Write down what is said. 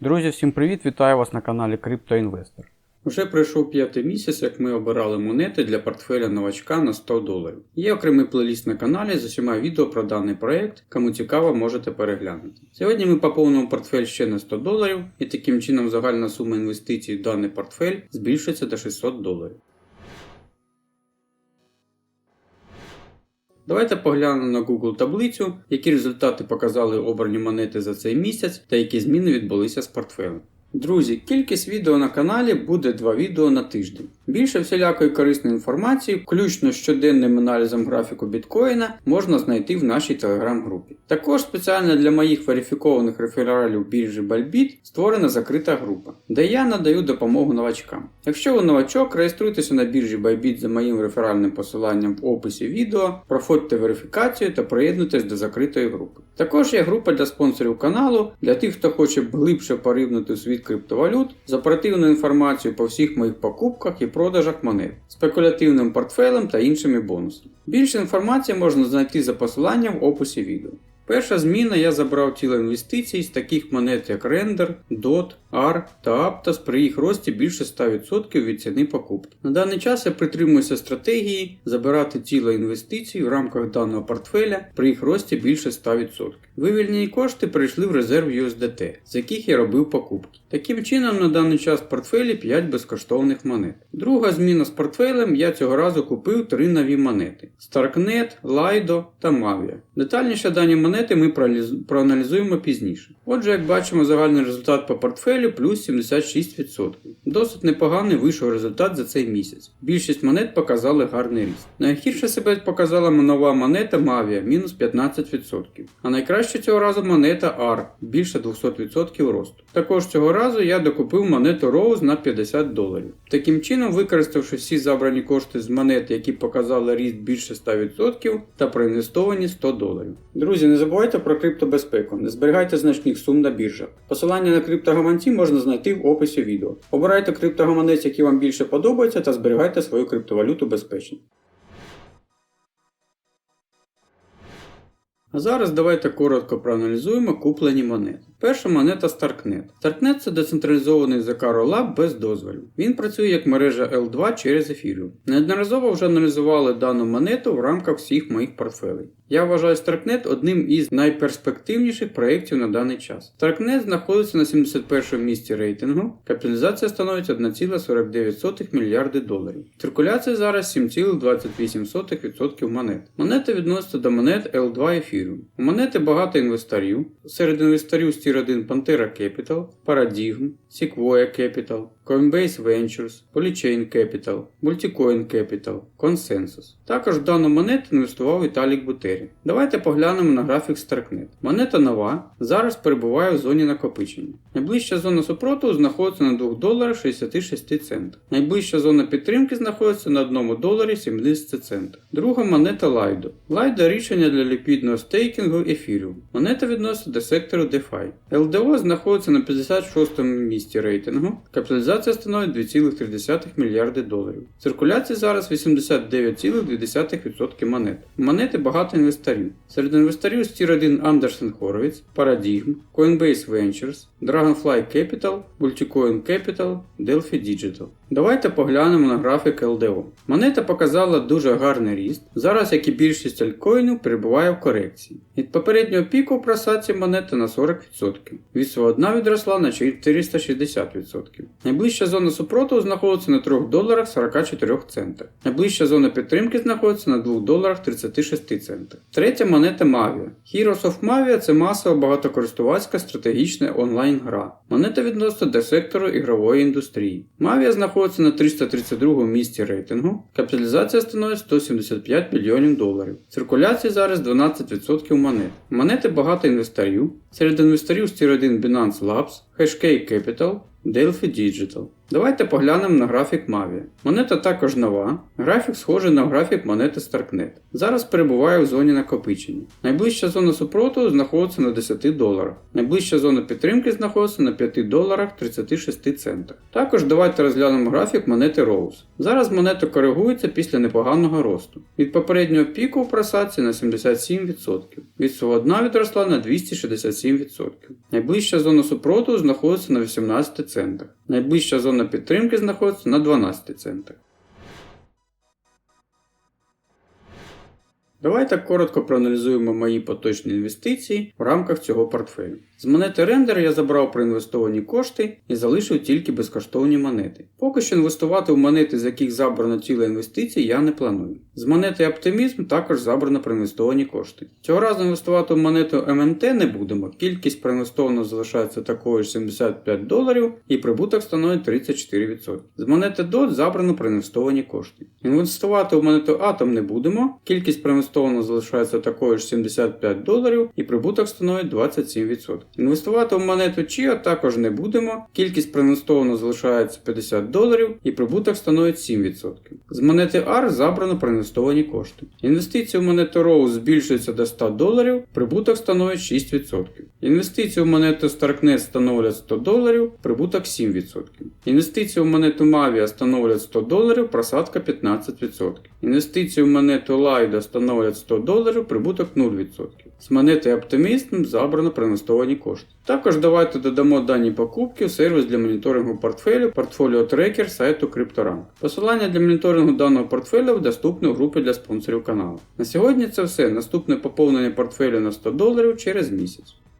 Друзі, всім привіт! Вітаю вас на каналі CryptoInvestor. Вже пройшов п'ятий місяць, як ми обирали монети для портфеля новачка на 100 доларів. Є окремий плейліст на каналі з усіма відео про даний проект, кому цікаво, можете переглянути. Сьогодні ми поповнимо портфель ще на 100 доларів і таким чином загальна сума інвестицій в даний портфель збільшиться до 600 доларів. Давайте поглянемо на Google таблицю, які результати показали обрані монети за цей місяць та які зміни відбулися з портфелем. Друзі, кількість відео на каналі буде 2 відео на тиждень. Більше всілякої корисної інформації, включно з щоденним аналізом графіку біткоїна, можна знайти в нашій телеграм-групі. Також спеціально для моїх верифікованих рефералів біржі Bybit створена закрита група, де я надаю допомогу новачкам. Якщо ви новачок, реєструйтеся на біржі Bybit за моїм реферальним посиланням в описі відео, проходьте верифікацію та приєднуйтесь до закритої групи. Також є група для спонсорів каналу, для тих, хто хоче глибше порівнути світ криптовалют з оперативною інформацією по всіх моїх покупках і продажах монет, спекулятивним портфелем та іншими бонусами. Більше інформації можна знайти за посиланням в описі відео. Перша зміна я забрав тіло інвестицій з таких монет як Render, DOT, AR та Aptos при їх рості більше 100% від ціни покупки. На даний час я притримуюся стратегії забирати тіло інвестицій в рамках даного портфеля при їх рості більше 100%. Вивільнені кошти перейшли в резерв USDT, з яких я робив покупки. Таким чином, на даний час в портфелі 5 безкоштовних монет. Друга зміна з портфелем я цього разу купив три нові монети: Starknet, Lido та Mavia. Детальніше дані монети ми проаналізуємо пізніше. Отже, як бачимо, загальний результат по портфелю плюс 76%. Досить непоганий вийшов результат за цей місяць. Більшість монет показали гарний ріст. Найгірше себе показала нова монета Mavia мінус 15%. А найкраще цього разу монета AR більше 200% росту. Також цього разу я докупив монету Rose на 50 доларів. Таким чином, використавши всі забрані кошти з монет, які показали ріст більше 100% та проінвестовані 100 доларів. Друзі, не забувайте про криптобезпеку, не зберігайте значних сум на біржах. Посилання на криптогаманці можна знайти в описі відео. Обирайте криптогаманець, який вам більше подобається, та зберігайте свою криптовалюту безпечно. А зараз давайте коротко проаналізуємо куплені монети. Перша монета Starknet. Starknet це децентралізований Lab без дозволів. Він працює як мережа L2 через Ethereum. Неодноразово вже аналізували дану монету в рамках всіх моїх портфелей. Я вважаю Starknet одним із найперспективніших проєктів на даний час. Starknet знаходиться на 71 місці рейтингу, капіталізація становить 1,49 мільярди доларів. Циркуляція зараз 7,28% монет. Монети відносяться до монет L2 Ethereum. У монети багато інвесторів. Серед інвесторів Tier 1 Pantera Capital, Paradigm, Sequoia Capital, Coinbase Ventures, Polychain Capital, Multicoin Capital, Consensus. Також в дану монету інвестував Віталік Бутері. Давайте поглянемо на графік Starknet. Монета нова, зараз перебуває в зоні накопичення. Найближча зона супротиву знаходиться на 2 доларах 66 центів. Найближча зона підтримки знаходиться на 1 доларі 70 центів. Друга монета Lido. Lido рішення для ліквідного стейкінгу Ethereum. Монета відноситься до сектору DeFi. LDO знаходиться на 56 місці рейтингу. Капіталізація становить 2,3 мільярди доларів. Циркуляція зараз 89,2% монет. Монети багато інвесторів. Серед інвесторів стір Tier 1 Андерсен Хоровіц, Paradigm, Coinbase Ventures, Dragonfly Capital, Multicoin Capital, Delphi Digital. Давайте поглянемо на графік LDO. Монета показала дуже гарний ріст. Зараз, як і більшість альткоїнів, перебуває в корекції. Від попереднього піку в просадці монети на 40%. Від свого дна відросла на 460%. Найближча зона супротиву знаходиться на 3 доларах 44 центах. Найближча зона підтримки знаходиться на 2 доларах 36 центах. Третя монета Mavia. Heroes of Mavia це масова багатокористувацька стратегічна онлайн-гра. Монета відноситься до сектору ігрової індустрії. Мавія знаходиться на 332 місці рейтингу. Капіталізація становить 175 мільйонів доларів. Циркуляція зараз 12% монет. Монети багато інвесторів. Серед інвесторів стір 1 Binance Labs, Hashkey Capital, Delphi Digital. Давайте поглянемо на графік Mavia. Монета також нова. Графік схожий на графік монети Starknet. Зараз перебуває в зоні накопичення. Найближча зона супротиву знаходиться на 10 доларах. Найближча зона підтримки знаходиться на 5 доларах 36 центах. Також давайте розглянемо графік монети Rose. Зараз монета коригується після непоганого росту. Від попереднього піку в просадці на 77%. Від свого дна відросла на 267%. Найближча зона супротиву знаходиться на 18 центах. Найближча зона підтримки знаходиться на 12 центах. Давайте коротко проаналізуємо мої поточні інвестиції в рамках цього портфелю. З монети Render я забрав проінвестовані кошти і залишив тільки безкоштовні монети. Поки що інвестувати в монети, з яких забрано ціле інвестиції, я не планую. З монети Оптимізм також забрано проінвестовані кошти. Цього разу інвестувати в монету ММТ не будемо. Кількість проінвестованого залишається такою ж 75 доларів і прибуток становить 34%. З монети DOT забрано проінвестовані кошти. Інвестувати в монету Атом не будемо. Кількість проінвестованого залишається такою ж 75 доларів і прибуток становить 27%. Інвестувати в монету Chia також не будемо. Кількість проінвестованого залишається 50 доларів і прибуток становить 7%. З монети AR забрано проінвестовані кошти. Інвестиції в монету Rose збільшуються до 100 доларів, прибуток становить 6%. Інвестиції в монету Starknet становлять 100 доларів, прибуток 7%. Інвестиції в монету Mavia становлять 100 доларів, просадка 15%. Інвестиції в монету Lida становлять 100 доларів, прибуток 0%. З оптимістом забрано проінвестовані кошти. Також давайте додамо дані покупки в сервіс для моніторингу портфелю портфоліо трекер сайту CryptoRank. Посилання для моніторингу даного портфелю доступне у групі для спонсорів каналу. На сьогодні це все. Наступне поповнення портфелю на 100 доларів через місяць.